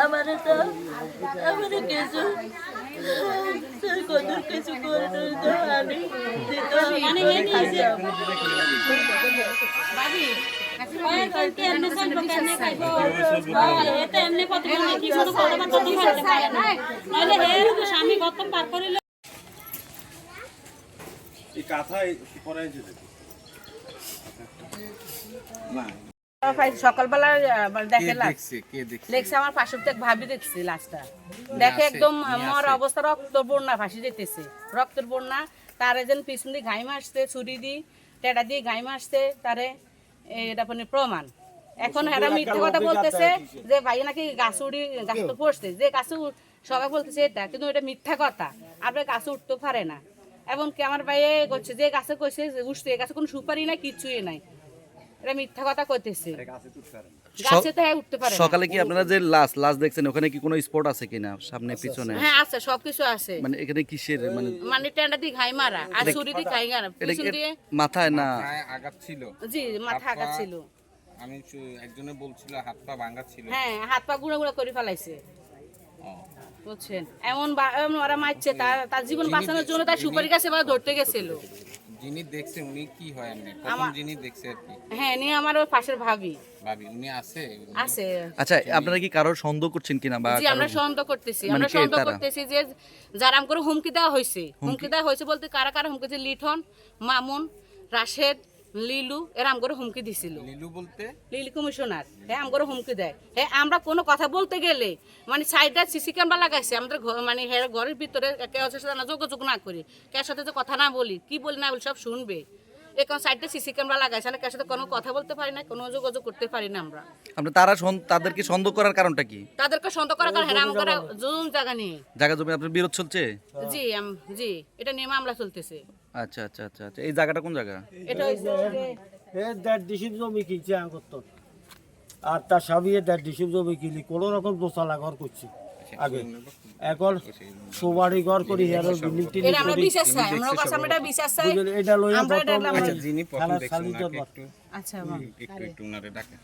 আমারে তো আমারে কিছু কত কিছু করে তো আমি মানে স্বামী গতম সকালবেলা দেখছে? আমার ভাবি দেখছি? লাশটা দেখে একদম আমার অবস্থা রক্ত বন্যা যেতেছে। রক্তের বন্যা তারে যেন পিছন দিয়ে ঘাই মারছে ছুরি দি টেটা দিয়ে ঘাই মারছে তারে এটা আপনি প্রমাণ। এখন এরা মিথ্যে কথা বলতেছে যে ভাই নাকি গাছ উড়ি গাছ তো পড়ছে যে গাছ সবাই বলতেছে এটা কিন্তু এটা মিথ্যা কথা। আপনার গাছ উঠতে পারে না। এবং কি আমার ভাইয়ে করছে যে গাছে কইছে উঠছে গাছে কোনো সুপারি নাই কিছুই নাই। এটা মিথ্যা কথা কইতেছে। গাছে তো হ্যাঁ উঠতে পারে না। সকালে কি আপনারা যে লাশ লাশ দেখছেন ওখানে কি কোনো স্পট আছে কিনা সামনে পিছনে? হ্যাঁ আছে সবকিছু আছে। মানে এখানে কিসের মানে মানে টেন্ডা দিয়ে ঘাই মারা আর ছুরি দিয়ে ঘাই মারা পিছন দিয়ে মাথায় না? আঘাত ছিল। জি মাথা হাত আঘাত পা- ছিল। আমি একজনে বলছিল হাত পা ভাঙা ছিল। হ্যাঁ হাত পা গুঁড়া গুঁড়া করে ফেলাইছে। বুঝছেন? এমন বা- এমন ওরা মারছে তার তার জীবন বাঁচানোর জন্য তার সুপারি গাছে বা ধরতে গেছিল। যিনি দেখছে উনি কি হয় এমনি? প্রথম যিনি দেখছে আর কি? হ্যাঁ নিয়ে আমার ওই পাশের ভাবি। ভাবি উনি আছে? আছে। আচ্ছা আপনারা কি কারোর সন্দেহ করছেন কিনা বা জি আমরা সন্দেহ করতেছি। মানে আমরা সন্দেহ করতেছি যে যারাম করে হুমকি দেওয়া হয়েছে। হুমকি? দেওয়া হয়েছে বলতে কারা কারা হুমকি দিয়েছে? লিঠন মামুন রাশেদ লিলু এরা হুমকি দিছিল। লিলু বলতে? লিলি কমিশনার হ্যাঁ হুমকি দেয়। হ্যাঁ আমরা কোনো কথা বলতে গেলে মানে সাইডটা সিসি ক্যামেরা লাগাইছে আমাদের মানে ঘরের ভিতরে কেউ সাথে না যোগাযোগ না করি। কেউ সাথে তো কথা না বলি কি বলি না বলি সব শুনবে। এখন সাইডটা সিসি ক্যামেরা লাগাইছে না কার সাথে কোনো কথা বলতে পারি না কোনো যোগাযোগ করতে পারি না আমরা। আমরা তারা তাদেরকে সন্দেহ করার কারণটা কি? তাদেরকে সন্দেহ করার কারণ হ্যাঁ আমাকে জুম জায়গা নিয়ে। জায়গা জমি আপনার বিরোধ চলছে? জি জি এটা নিয়ে মামলা চলতেছে। আচ্ছা আচ্ছা আচ্ছা আচ্ছা। এই জায়গাটা কোন জায়গা? এটা হচ্ছে যে দেড় ডিসিম জমি কিনছে আগত আর তার স্বামী দেড় ডিসিম জমি কিনলি। কোনো রকম দোতলা ঘর করছি আগে। এখন সুবাড়ি ঘর করি বিল্ডিং এটা আমরা করি। বিশ্বাস চাই আমরা কাছে আমরা এটা বিশ্বাস চাই এটা লইয়া প্রথম আচ্ছা যিনি প্রথম আচ্ছা একটু একটু উনারে ডাকে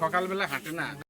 সকালবেলা হাঁটে না?